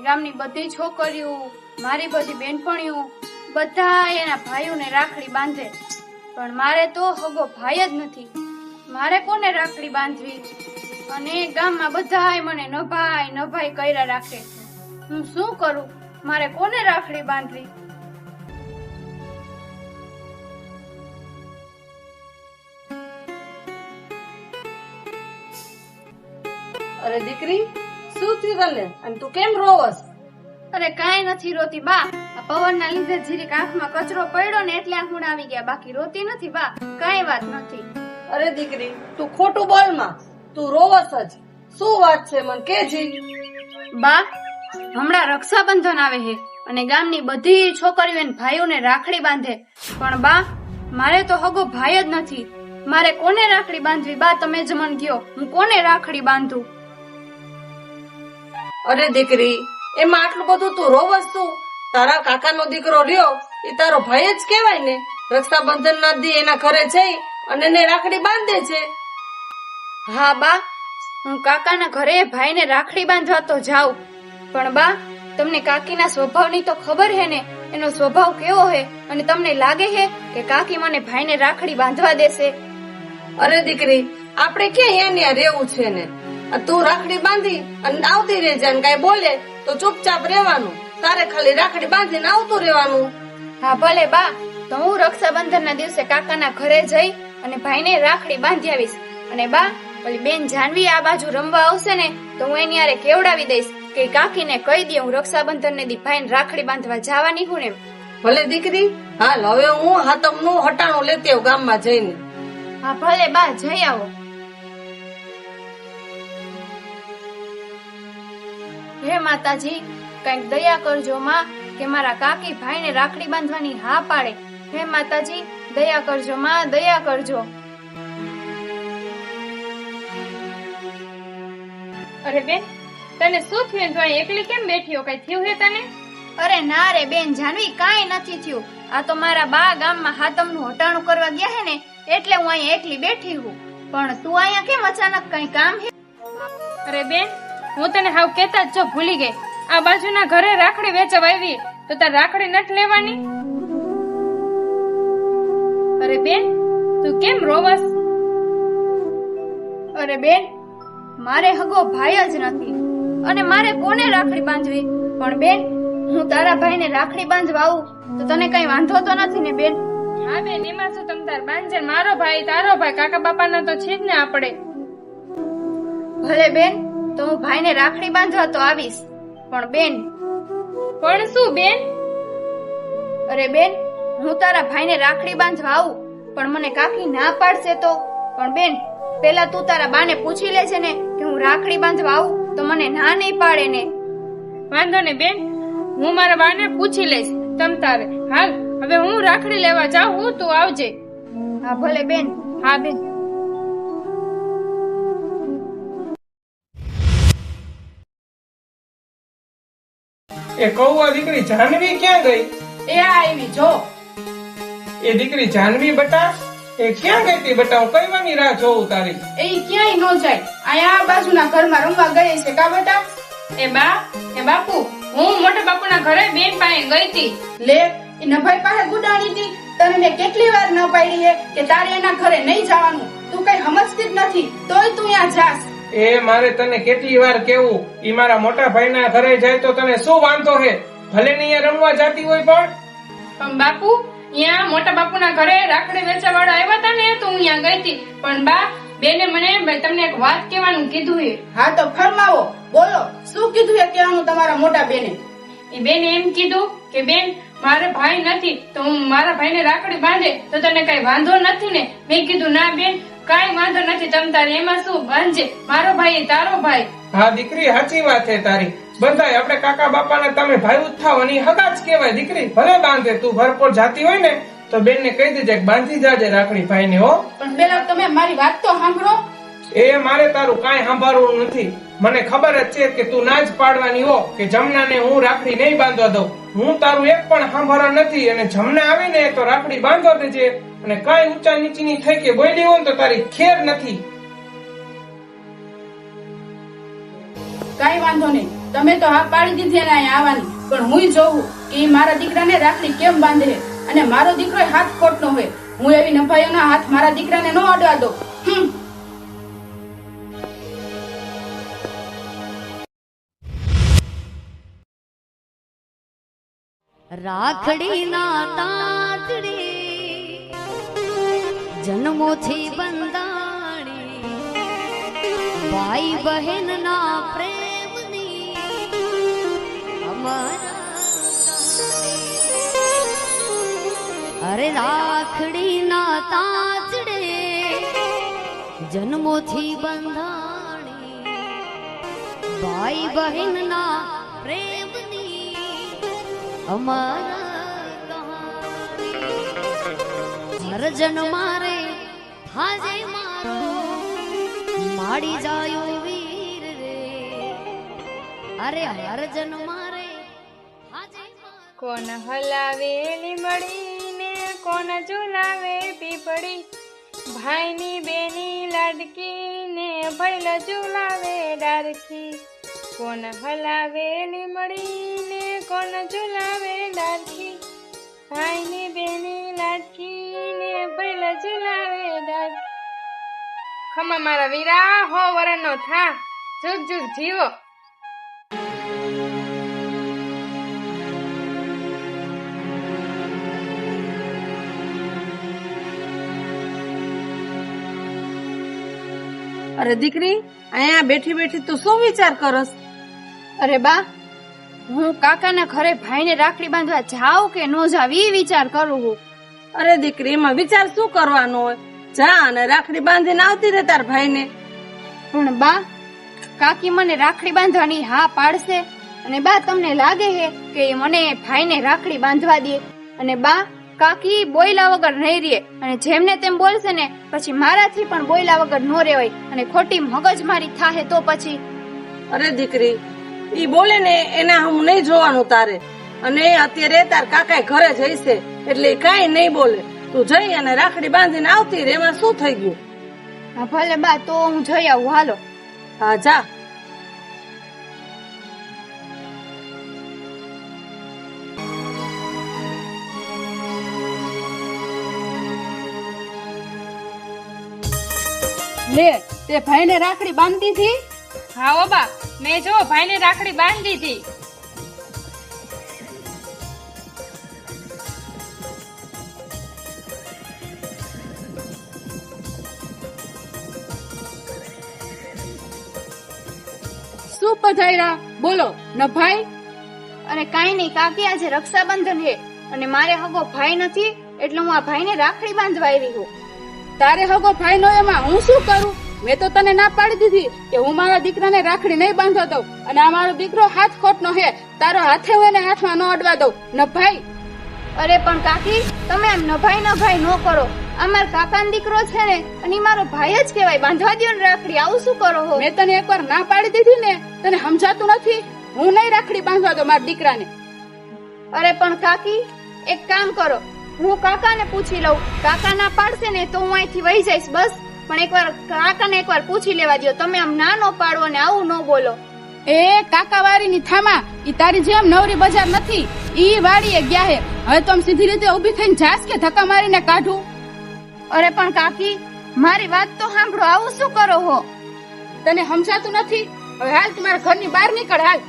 ગામની બધી છોકરીઓ, મારી બધી બેનપણીઓ, બધા એના ભાઈઓને રાખડી બાંધે. પણ મારે તો હગો ભાઈ જ નથી. મારે કોને રાખડી બાંધવી? અને ગામમાં બધાય મને નભાઈ નભાઈ કર્યા રાખે. હું શું કરું? મારે કોને રાખડી બાંધવી? અરે દીકરી શું થયું તને? અને તું કેમ રોવસ? અરે કાંઈ નથી રોતી બા. આ પવનના લીધે જીરીક આંખમાં કચરો પડ્યો ને એટલે આંખ આવી ગયા. બાકી રોતી નથી બા. કાંઈ વાત નથી. અરે દીકરી તું ખોટું બોલમાં. તું રોવસ જ. શું વાત છે મને કેજી. બા હમણાં રક્ષાબંધન આવે છે અને ગામની બધી છોકરીઓ અને ભાઈઓને રાખડી બાંધે. પણ બા મારે તો હગો ભાઈ જ નથી. મારે કોને રાખડી બાંધવી? બા તમે જ મન કયો હું કોને રાખડી બાંધું? અરે દીકરી એમાં આટલું બધું તું રોવસ તું? તારા કાકાનો દીકરો રહ્યો એ તારો ભાઈ જ કહેવાય ને. રક્ષાબંધન ના દી એના ઘરે જઈ અને એને રાખડી બાંધે છે. હા બા. હું કાકાના ઘરે ભાઈને રાખડી બાંધવા તો જાઉં. પણ બા તમને કાકીના સ્વભાવની તો ખબર હે ને? એનો સ્વભાવ કેવો હે? અને તમને લાગે હે કે કાકી મને ભાઈને રાખડી બાંધવા દેશે? અરે દીકરી આપણે ક્યાં અહીંયા રહેવું છે ને? તું રાખડી બાંધી અને આવતી રહેજે અને કાંઈ બોલે તો ચૂપચાપ રહેવાનું. તારે ખાલી રાખડી બાંધીને આવતું રહેવાનું. હા ભલે બા. તો હું રક્ષાબંધનના દિવસે કાકાના ઘરે જઈ અને ભાઈને રાખડી બાંધી આવીશ. અને બા ઓલી બેન જાનવી આ બાજુ રમવા આવશે ને તો હું એની હારે કેવડાવી દઈશ કે કાકીને કહી દે હું રક્ષાબંધન ને દી ભાઈને રાખડી બાંધવા જવાની હું એમ. ભલે દીકરી હાલ હવે હું હાતમનું હટાણું લેતી આવું ગામમાં જઈને. હા ભલે બા જઈ આવો. હે માતાજી કંઈક દયા કરજો માં કે મારા કાકી ભાઈને રાખડી બાંધવાની હા પાડે. હે માતાજી દયા કરજો માં દયા કરજો. અરે બેન તને શું થયું? તું એકલી કેમ બેઠી હો? કઈ થયું હે તને? અરે ના રે બેન જાનવી કાંઈ નથી થયું. આ તો મારા બા ગામમાં હાતમનું હટાણું કરવા ગયા હે ને એટલે હું અહીંયા એકલી બેઠી હું. પણ તું અહીંયા કેમ અચાનક કઈ કામ હે? અરે બેન હું તને હાવ કેતા જ જો ભૂલી ગઈ. આ બાજુના ઘરે રાખડી વેચવા આવી, તો તાર રાખડી નથી લેવાની? અરે બેન, તું કેમ રોવસ? અરે બેન, મારે હગો ભાઈ જ નથી, અને મારે કોને રાખડી બાંધવી? પણ બેન, હું તારા ભાઈને રાખડી બાંધવા આવું, તો તને કઈ વાંધો તો નથી ને બેન? હા બેન, એમાં શું તમ તાર બાંધજે મારો ભાઈ, તારો ભાઈ, કાકા બાપાના તો છે જ ને આપણે. ભલે બેન તો હું ભાઈને રાખડી બાંધવા તો આવીશ. પણ બેન પણ શું બેન? અરે બેન હું તારા ભાઈને રાખડી બાંધવા આવું પણ મને કાકી ના પાડશે તો. પણ બેન પેલા તું તારા બાને પૂછી લેજે ને કે હું રાખડી બાંધવા આવું તો મને ના નહીં પાડે ને. વાંધો ને બેન હું મારા બાને પૂછી લઈશ તમ તારે. હાલ હવે હું રાખડી લેવા જાઉં હું તું આવજે. હા ભલે બેન. હા બેન. એ કૌવા દીકરી જાનવી ક્યાં ગઈ? એ આવી જો. એ દીકરી જાનવી બટા એ ક્યાં ગઈ તી બટા? હું કઈ વાની રાહ જોઉં તારી. એ ક્યાંય ન જાય. અહીંયા આ બાજુના ઘરમાં રમવા ગઈ છે કા બટા? એ બા એ બાપુ હું મોટા બાપુના ઘરે બેન પાસે ગઈ હતી લે એ નભાઈ પાસે ગુડાણી હતી તને મેં કેટલી વાર ન પાડી કે તારે એના ઘરે નહીં જવાનું. તું કઈ સમજતી જ નથી. તોય તું ત્યાં જાસ એ મારે તને કેટલી વાર કેવું? ઈ મારા મોટા ભાઈના ઘરે જાય તો તને શું વાંધો હે? ભલે ને અહીંયા રમવા જાતી હોય પણ. પણ બાપુ અહીંયા મોટા બાપુના ઘરે રાખડી વેચવા વાળા આવ્યા હતા ને તો હું અહીંયા ગઈ હતી. પણ બા બેને મને તમને એક વાત કહેવાનું કીધું હે. હા તો ફરમાવો. બોલો શું કીધું એ કહેવાનું તમારા મોટા બેને? એ બેને એમ કીધું કે બેન મારે ભાઈ નથી તો હું મારા ભાઈને રાખડી બાંધે તો તને કઈ વાંધો નથી ને? મેં કીધું ના બેન કાઈ વાંધો નથી તમ તારે એમાં શું ભાંજે મારો ભાઈ તારો ભાઈ. હા દીકરી સાચી વાત છે તારી. બધાય આપણે કાકા બાપાને તમે ભાઈ ઉઠાવો ની હગા જ કહેવાય દીકરી. ભલે બાંધે તું ઘર જાતી હોય ને તો બેન ને કહી દેજે બાંધી જાજે રાખડી ભાઈ ને હો. પણ પેલા તમે મારી વાત તો સાંભળો. એ મારે તારું કાંઈ સાંભળવું નથી. મને ખબર જ છે કે તું ના જ પાડવાની હો કે જમનાને હું રાખડી નહીં બાંધવા દઉં. હું તારું એક પણ સાંભળવા નથી અને જમના આવીને તો રાખડી બાંધવા દેજે. અને કઈ ઊંચા નીચીની થઈ કે બોલી હોય તો તારી ખેર નથી. કઈ વાંધો નહીં. તમે તો હા પાડી દીધી એને અહીંયા આવવાની. પણ હું જોઉં કે મારા દીકરાને રાખડી કેમ બાંધે અને મારો દીકરો હાથ ખોટનો હોય. હું એવી નફાઈઓના હાથ મારા દીકરાને ન અડવા દઉં. હમ. રાખડી ના તાતડી જન્મોથી બંધાણી. ભાઈ બહેન ના પ્રેમની અરે રાખડી ના તાતડે જન્મોથી બંધાણી. ભાઈ બહેન ના પ્રેમની અમારા કહાની હર જન મારે હાજે મારો, માડી જાયો વીર રે. અરે હરજન મારે હાજે કોણ હલાવે લીમડીને, કોણ ઝુલાવે પીપળી? ભાઈની બેની લાડકીને ભૈલ ઝુલાવે ડારખી. કોણ હલાવે લીમડીને, કોણ ઝુલાવે ડારખી? ભાઈની બેની લાડકીને ભૈલ ઝુલાવે ડારખી ખમા મારા વીરા હો વરનો થા. જુગ જુગ જીવો. અરે દીકરી અહીંયા બેઠી બેઠી તું શું વિચાર કરસ? અરે બા હું કાકાના ઘરે ભાઈને રાખડી બાંધવા જાઉં કે ન જાવ એ વિચાર કરું હું. અરે દીકરી એમાં વિચાર શું કરવાનો હોય? જા અને રાખડી બાંધીને આવતી રે તાર ભાઈને. પણ બા કાકી મને રાખડી બાંધવાની હા પાડશે અને બા તમને લાગે છે કે એ મને ભાઈને રાખડી બાંધવા દે. અને બા કાકી બોયલા વગર નહીં રહે અને જેમને તેમ બોલશે ને પછી મારાથી પણ બોયલા વગર નો રહેવાય અને ખોટી મગજ મારી થાહે તો પછી. અરે દીકરી ઈ બોલે ને એના હું નહીં જોવાનું તારે. અને અત્યારે તાર કાકા ઘરે જઈશે એટલે કઈ નહીં બોલે. તું જઈ અને રાખડી બાંધીને આવતી રે એમાં શું થઈ ગયું? હા ભલે બા તો હું જઈ આવું હાલો. હા જા. લે તે ભાઈને રાખડી બાંધતી હતી હા ઓ બા મેં જો ભાઈને રાખડી બાંધી હતી શું પધાર્યા બોલો ન ભાઈ અને કાંઈ નહીં કાકી આજે રક્ષાબંધન છે અને મારે હગો ભાઈ નથી એટલે હું આ ભાઈને રાખડી બાંધવા આવી છું તારે હગો ભાઈ નો એમાં હું શું કરું? મેં તો તને ના પાડી દીધી કે હું મારા દીકરાને રાખડી નહીં બાંધવા દઉં અને આ મારો દીકરો હાથ ખોટનો હે. તારો હાથે હું એને હાથમાં ન અડવા દઉં. ન ભાઈ અરે પણ કાકી તમે એમ નભાઈ નભાઈ નો કરો. અમાર કાકાનો દીકરો છે ને અને મારો ભાઈ જ કહેવાય. બાંધવા દ્યો ને રાખડી. આવું શું કરો હો? મેં તને એકવાર ના પાડી દીધી ને તને સમજાતું નથી? હું નહીં રાખડી બાંધવા દો મારા દીકરાને. અરે પણ કાકી એક કામ કરો. હું કાકાને પૂછી લઉં. કાકા ના પાડશે ને તો હું અહીંથી વહી જઈશ બસ. પણ એકવાર કાકાને એકવાર પૂછી લેવા દ્યો. તમે આમ ના નો પાડો ને આવું ન બોલો. એ કાકાવાળીની થામા ઈ તારી જેમ નવરી બજાર નથી. ઈ વાડીએ ગયા હે. હવે તો આમ સીધી રીતે ઊભી થઈને જાસ કે ધક્કા મારીને કાઢું? અરે પણ કાકી મારી વાત તો સાંભળો આવું શું કરો હો? તને સમજાતું નથી? હવે હાલ તમારા ઘરની બહાર નીકળ હાલ.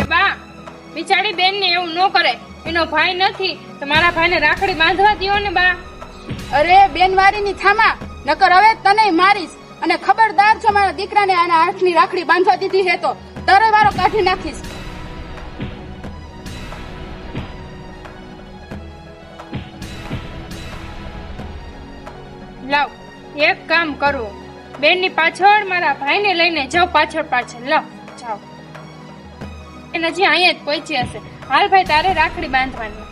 એ બા બિચારી બેન ને એવું ન કરે. એનો ભાઈ નથી તો મારા ભાઈને રાખડી બાંધવા દો ને બા. અરે બેનવારીની થામા નકર હવે તને મારીશ. અને ખબરદાર છો મારા દીકરાને આના હાથની રાખડી બાંધવા દીધી હે તો તરે વારો કાઢી નાખીશ. લાવ, એક કામ કરું. બેનની પાછળ મારા ભાઈને લઈને જાઓ પાછળ પાછળ. લાવ, જાઓ. એને હજી અહીંયા જ પહોંચી હશે. હાલ ભાઈ તારે રાખડી બાંધવાની.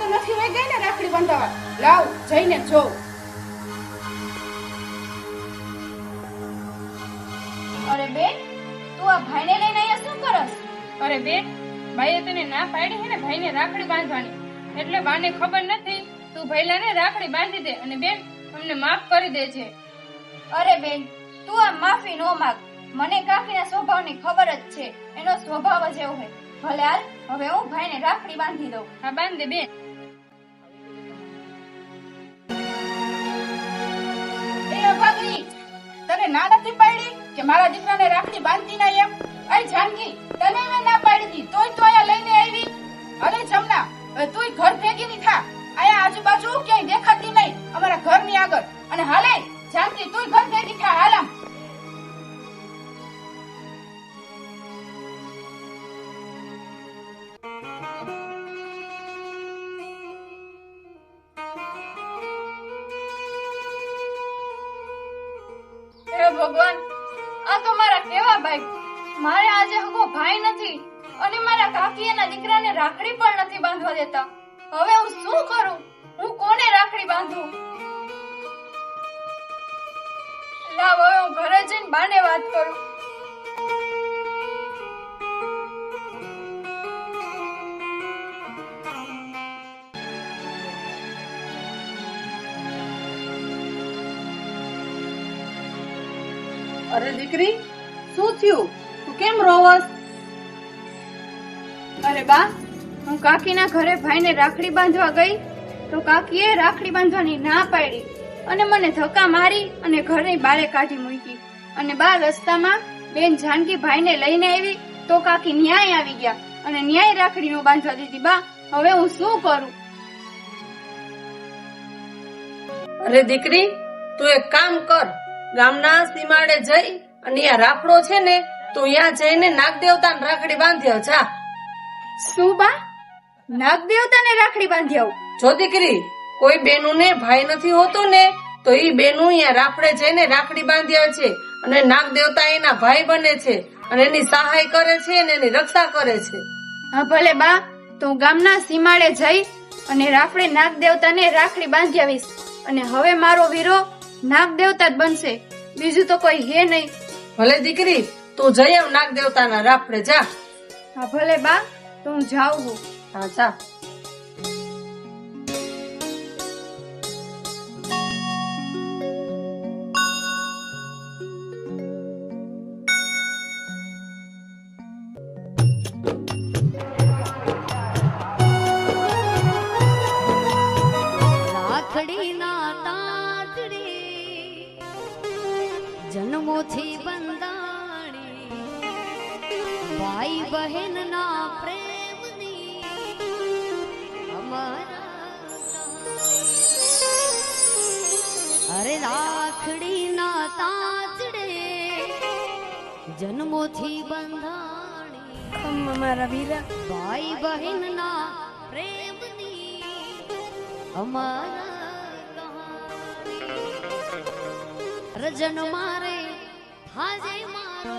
તો નથી વહી ગઈ ને રાખડી બંધાવા. લાવ જઈને જોઉં અરે બેન તું આ ભાઈને લઈને અહીંયા શું કરસ? અરે બેન ભાઈએ તને ના પાડી હે ને ભાઈને રાખડી બાંધવાની. એટલે બાને ખબર નથી તું ભૈલાને રાખડી બાંધી દે અને બેન અમને માફ કરી દે છે અરે બેન તું આ માફી નો માગ. મને કાકીના સ્વભાવની ખબર જ છે. એનો સ્વભાવ જ એવો હોય ભલે હાલ હવે હું ભાઈને રાખડી બાંધી દઉં. હા બાંધી દે બેન. એ તને ના નથી પાડી કે મારા દીકરાને રાખડી બાંધતી ના એમ? અરે જાનકી, તને મેં ના પાડી હતી તોય તો અહીંયા લઈને આવી. અરે જમના, હવે તુંય ઘર ભેગી ની થા. અહીંયા આજુબાજુ ક્યાંય દેખાતી નહીં, અમારા ઘરની આગળ. અને હાલે, જાનકી, તુંય ઘર ભેગી થા હાલામ ભગવાન આ તો મારા કેવા ભાઈ. મારે આજે હગો ભાઈ નથી અને મારા કાકી એના દીકરાને રાખડી પણ નથી બાંધવા દેતા. હવે હું શું કરું? હું કોને રાખડી બાંધું? લાવ, હવે હું ઘરે જઈને બાને વાત કરું. અરે દીકરી, શું થયું? તું કેમ રોવસ? અરે બા, હું કાકીના ઘરે ભાઈને રાખડી બાંધવા ગઈ, તો કાકીએ રાખડી બાંધવાની ના પાડી અને મને ધક્કા મારી અને ઘરની બારે કાઢી મૂકી. અને બા રસ્તામાં બેન જાનકી ભાઈને લઈને આવી, તો કાકી ન્યાય આવી ગયા અને ન્યાય રાખડી બાંધવા દીધી. બા, હવે હું શું કરું? અરે દીકરી, તું એક કામ કર. ગામના સીમાડે જઈ અને અહીંયા રાફડો છે ને તો અહીંયા જઈને નાગ દેવતાને રાખડી બાંધી જા. શું બા? નાગ દેવતાને રાખડી બાંધી આવું? જો દીકરી કોઈ બેનું ને ભાઈ નથી હોતો ને તો ઈ બેનું અહીંયા રાફડે જઈને રાખડી બાંધી છે અને નાગ દેવતા એના ભાઈ બને છે અને એની સહાય કરે છે અને એની રક્ષા કરે છે. હા ભલે બા તો ગામના સીમાડે જઈ અને રાફડે નાગ દેવતાને રાખડી બાંધી આવીશ. અને હવે મારો વીરો નાગ દેવતા જ બનશે. બીજું તો કોઈ હે નહીં. ભલે દીકરી તું જઈ આવ નાગ દેવતાના રાફડે જા. હા ભલે બા તો હું જાઉં છું હા જા. જન્મોથી બંધાણી. મારા વીરા. ભાઈ બહેન ના પ્રેમની અમારા રજન મારે હાજે મારો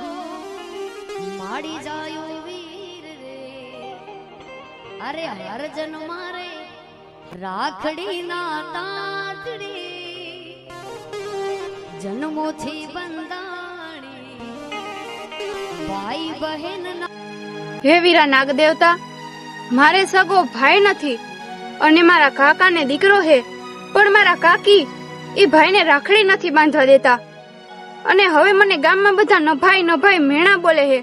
માડી જાયો વીર રે. અરે હરજન મારે રાખડી ના તાતડી. જન્મોથી બંધાણી. ભાઈ બહેન હે વીરા નાગ દેવતા મારે સગો ભાઈ નથી, અને મારા કાકાને દીકરો હે, પણ મારા કાકી એ ભાઈને રાખડી નથી બાંધવા દેતા. અને હવે મને ગામમાં બધા નભાઈ નભાઈ મેણા બોલે હે.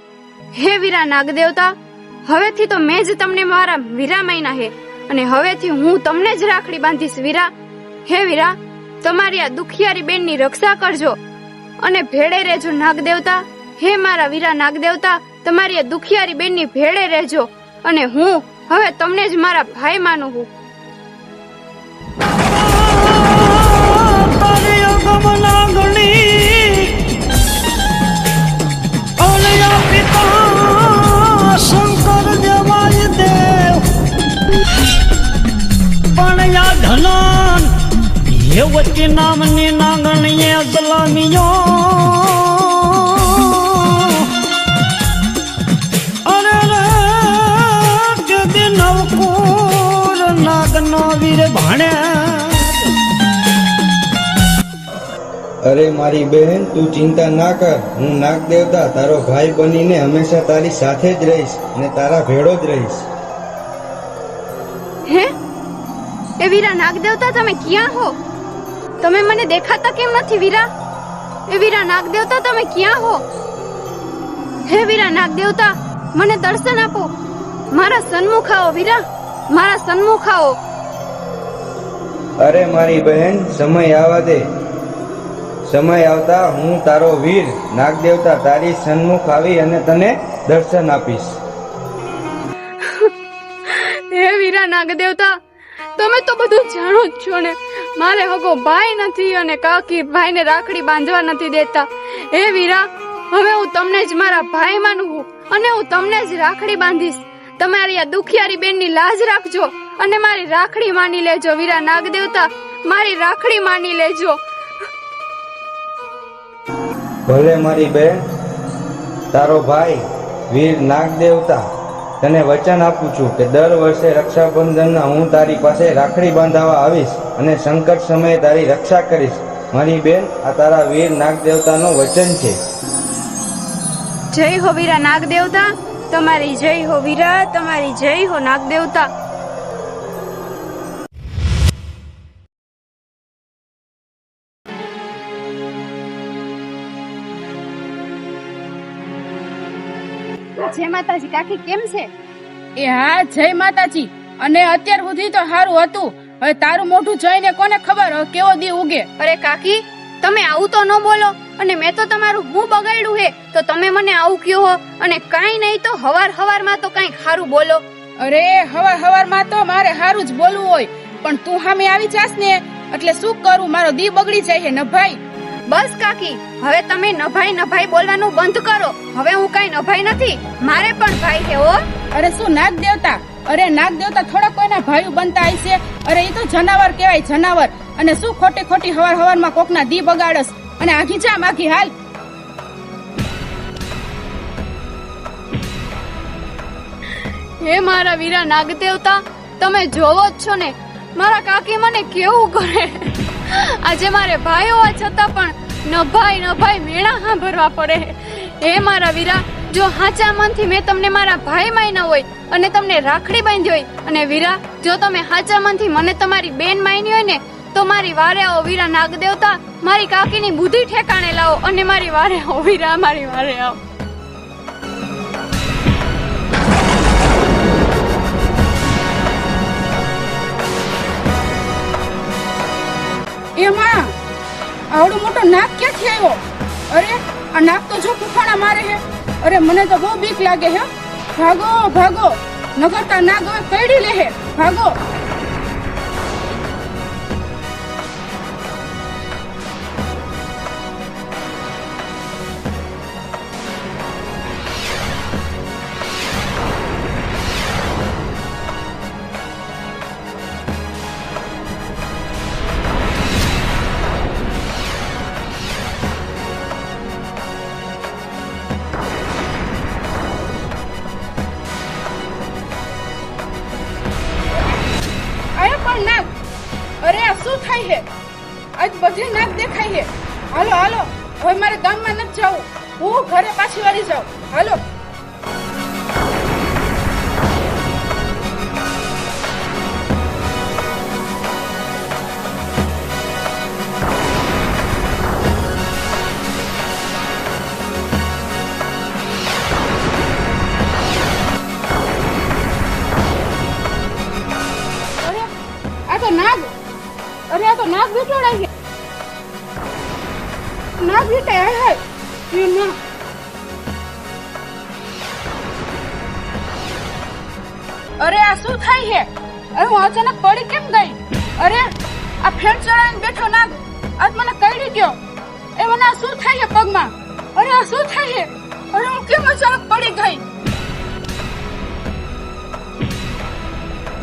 હે વીરા નાગ દેવતા હવેથી તો મેં જ તમને મારા વીરા માયના હે, અને હવેથી હું તમને જ રાખડી બાંધીશ વીરા. હે વીરા, તમારી આ દુખિયારી બેનની રક્ષા કરજો, અને ભેળે રહેજો નાગ દેવતા હે મારા વીરા નાગદેવતા, તમારી આ દુખિયારી બેનની ભેળે રહેજો અને હું હવે તમને જ મારા ભાઈ માનું યા ધનન દેવકી નામની નાગણીએ સલામીઓ અરે મારી બહેન તું ચિંતા ના કર. હું નાગ દેવતા તારો ભાઈ બનીને હંમેશા તારી સાથે જ રહીશ અને તારા ભેળો જ રહીશ. હે? એ વીરા નાગદેવતા તમે ક્યાં હો? તમે મને દેખાતા કેમ નથી વીરા? એ વીરા નાગદેવતા તમે ક્યાં હો? હે વીરા નાગદેવતા મને દર્શન આપો. મારા સન્મુખ આવો વીરા. મારા સન્મુખ આવો. અરે મારી બહેન, સમય આવવા દે. સમય આવતા હું તારો વીર નાગદેવતા તારી સન્મુખ આવી અને તને દર્શન આપીશ. હે વીરા નાગદેવતા, તમે તો બધું જાણો જ છો ને. મારે હગો ભાઈ નથી અને કાકી ભાઈને રાખડી બાંધવા નથી દેતા. હે વીરા, હવે હું તમને જ મારા ભાઈ માનું અને હું તમને જ રાખડી બાંધીશ. તમારી આ દુખિયારી બેનની લાજ રાખજો. અને મારી રાખડી માની લેજો વીરા નાગદેવતા. મારી રાખડી માની લેજો. ભલે મારી બેન તારો ભાઈ વીર નાગ દેવતા તને વચન આપું છું કે દર વર્ષે રક્ષાબંધનના હું તારી પાસે રાખડી બાંધાવા આવીશ અને સંકટ સમયે તારી રક્ષા કરીશ. મારી બેન આ તારા વીર નાગ દેવતાનું વચન છે. જય હો વીરા નાગદેવતા તમારી જય હો વીરા તમારી જય હો નાગદેવતા. જય માતાજી કાકી કેમ છે? એ હા જય માતાજી. અને અત્યાર સુધી તો સારું હતું. હવે તારું મોઢું જોઈને કોને ખબર હવે કેવો દી ઉગે? અરે કાકી તમે આવું તો ન બોલો. અને મેં તો તમારું હું બગાડ્યું હે. તો તમે મને આવું કયો હો? અને કાંઈ નહીં તો હવાર હવારમાં તો કાઈ ખારું બોલો. અરે હવાર હવારમાં તો મારે સારું જ બોલવું હોય. પણ તું સામે આવી જાસ ને એટલે શું કરું? મારો દી બગડી જાય હે ન નભાઈ બસ કાકી હવે તમે નભાઈ નભાઈ બોલવાનું બંધ કરો. હવે હું કાંઈ નભાઈ નથી. મારે પણ ભાઈ છે હો. અરે શું નાગ દેવતા? અરે નાગ દેવતા થોડા કોઈના ભાઈઓ બનતા હશે અરે એ તો જનાવર કહેવાય જનાવર. અને શું ખોટી ખોટી હવાર હવારમાં કોકના દી બગાડસ? અને આખી ચા માખી હાલ. હે મારા વીરા નાગદેવતા તમે જોવો જ છો ને. મારા કાકી મને કેવું કરે? આજે મારે ભાઈ હોવા છતાં પણ ન ભાઈ ન ભાઈ મેળા સાંભળવા પડે. હે મારા વીરા, જો હાચા મનથી મેં તમને મારા ભાઈ માયના હોય અને તમને રાખડી બાંધી હોય, અને વીરા, જો તમે હાચા મનથી મને તમારી બેન માયની હોય ને, તો મારી વારે આવો વીરા નાગદેવતા, મારી કાકીની બુદ્ધિ ઠેકાણે લાવો અને મારી વારે આવો વીરા, મારી વારે આવો. એમાં આવડો મોટો નાક ક્યાંથી આવ્યો? અરે, આ નાક તો જો કુફાણા મારે હે. અરે, મને તો બહુ બીક લાગે હે. ભાગો ભાગો. નગરતા નાગ હવે કઈડી લે હે. ભાગો. અરે, આ શું થાય છે? આજ બધી નાક દેખાય છે. હાલો હાલો, હવે મારે ગામમાં નથી જવું. હું ઘરે પાછી વાળી જાઉં. હાલો. આ ફેર ચડાવીને બેઠો નાગ આજ મને કઈડી ગયો. એ મને આ શું થાય છે પગમાં? અરે આ શું થાય છે? અરે હું કેમ અચાનક પડી ગઈ?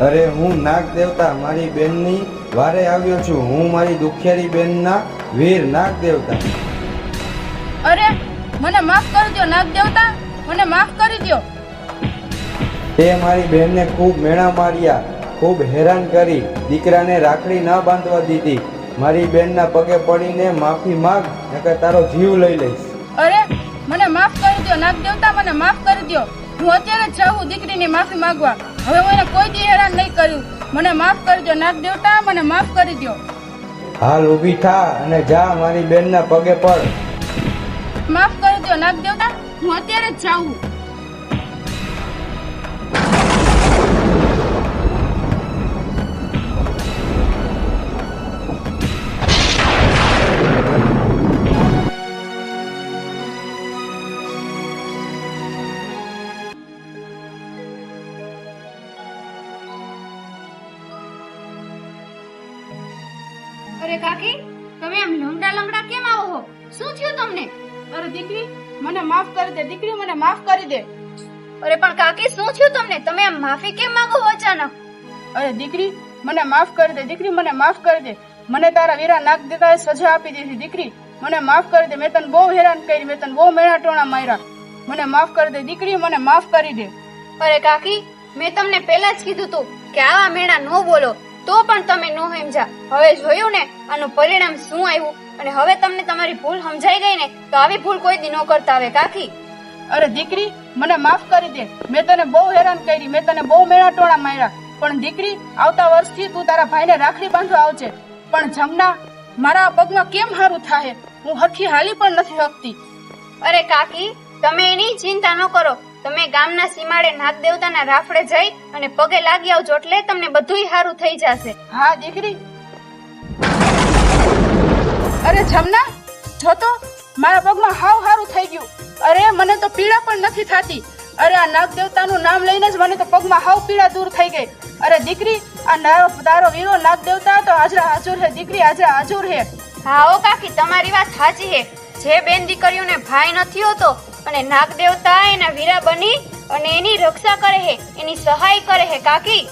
અરે હું નાગ દેવતા મારી બેનની વારે આવ્યો છું. હું મારી દુખિયારી બેનના વીર નાગ દેવતા. અરે મને માફ કરી દો નાગ દેવતા. મને માફ કરી દો તે મારી બેનને ખૂબ મેણા માર્યા. ખૂબ હેરાન કરી. દીકરાને રાખડી ના બાંધવા દીધી. મારી બેનના પગે પડીને માફી માંગ નકર તારો જીવ લઈ લઈશ. અરે મને માફ કરી દો નાગ દેવતા મને માફ કરી દો હું અત્યારે જાઉં દીકરીની માફી માંગવા. હવે હું એને કોઈ દી હેરાન નહીં કર્યું મને માફ કરી દો નાગ દેવતા મને માફ કરી દો હાલ ઊભી થા અને જા મારી બેનના પગે પડ. માફ કરી દો નાગ દેવતા હું અત્યારે જ જાઉં. માફ કરી દે. દીકરી મને માફ કરી દે. અરે પણ કાકી શું થયું તમને? તમે આમ માફી કેમ માંગો અચાનક? અરે દીકરી મને માફ કરી દે. દીકરી મને માફ કરી દે. મને તારા વીરા નાગ દેવતાએ સજા આપી દીધી. દીકરી મને માફ કરી દે. મેં તને બહુ હેરાન કરી. મેં તને બહુ મેળા ટોણા માર્યા. મને માફ કરી દે. દીકરી મને માફ કરી દે. અરે કાકી મેં તમને પહેલા જ કીધું તું કે આવા મેળા નો બોલો. તો પણ તમે નો સમજ્યા હવે જોયું ને આનું પરિણામ શું આવ્યું? અને હવે તમને તમારી ભૂલ સમજાઈ ગઈ ને તો આવી ભૂલ કોઈ દી ન કરતા આવે કાકી? અરે દીકરી મને માફ કરી દે. મેં તને બહુ હેરાન કરી મેં તને બહુ મેળા ટોળા માર્યા. પણ દીકરી આવતા વર્ષથી તું તારા ભાઈને રાખડી બાંધવા આવજે. પણ જમના મારા પગમાં કેમ હારું થાય હું હરખી હાલી પણ નથી શકતી. અરે કાકી તમે એની ચિંતા ન કરો. તમે ગામના સીમાડે નાગ દેવતાના રાફડે જઈ અને પગે લાગી આવજો એટલે તમને બધુંય સારું થઈ જશે. હા દીકરી. અરે જમના જો તો મારા પગમાં હાવ હારું થઈ ગયું. અરે મને તો પીડા પણ નથી થતી. અરે આ નાગ દેવતાનું નામ લઈને જ મને તો પગમાં હાવ પીડા દૂર થઈ ગઈ. અરે દીકરી આ નારો તારો વીરો નાગ દેવતા તો હાજરા હાજર હે દીકરી હાજરા હાજર હે. હા ઓ કાકી તમારી વાત સાચી હે. જે બેન દીકરીઓને ભાઈ નથી હોતો અને નાગ દેવતા એના વીરા બની અને એની રક્ષા કરે છે એની સહાય કરે હે કાકી.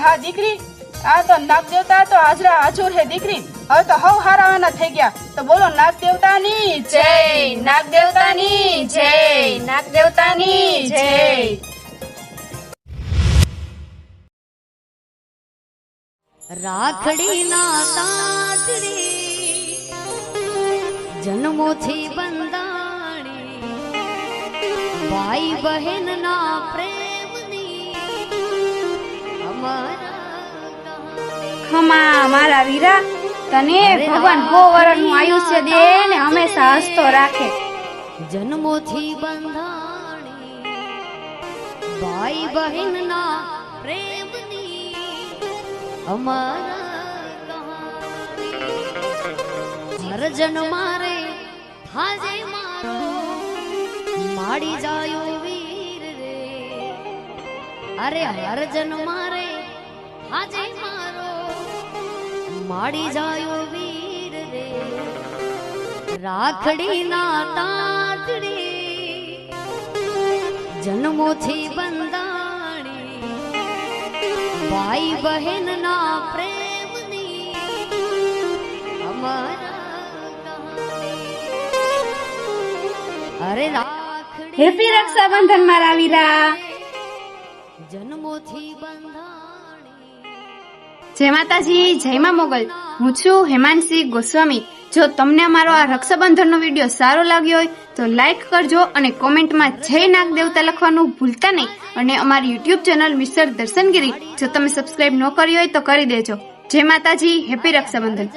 હા દીકરી આ તો નાગ દેવતા તો હાજરા હાજર હે દીકરી. હવે તો હવ હારાવાના થઈ ગયા. તો બોલો નાગ દેવતાની જય, નાગ દેવતાની જય, નાગ દેવતાની જય. રાખડી ના તાતરી જન્મોથી બંધાણી. ભાઈ બહેન ના પ્રેમની અમારા ખમા મારા વીરા તને ભગવાન બહુ વરણનું આયુષ્ય દે ને હંમેશા હસતો રાખે. જન્મોથી બંધાણી ભાઈ બહેન ના પ્રેમની અમારા હર જન મારે હાજે મારો માડી જાયો વીર રે. અરે હર જન મારે હાજે મારો માડી જાયો વીર રે રાખડી ના તાતડી જન્મોથી બંધાણી ભાઈ બહેન ના પ્રેમની અમારા કહાની. અરે રાખડી હેપી રક્ષાબંધન મારા વીરા જન્મોથી બંધાણી જય માતાજી, જય મા મોગલ. હું છું હેમાંશી ગોસ્વામી. જો તમને અમારો આ રક્ષાબંધનનો વીડિયો સારો લાગ્યો હોય, તો લાઈક કરજો અને કોમેન્ટમાં જય નાગ દેવતા લખવાનું ભૂલતા નહીં. અને અમારી યુટ્યુબ ચેનલ મિસ્ટર દર્શનગીરી, જો તમે સબસ્ક્રાઇબ ન કરી હોય તો કરી દેજો. જય માતાજી, હેપી રક્ષાબંધન.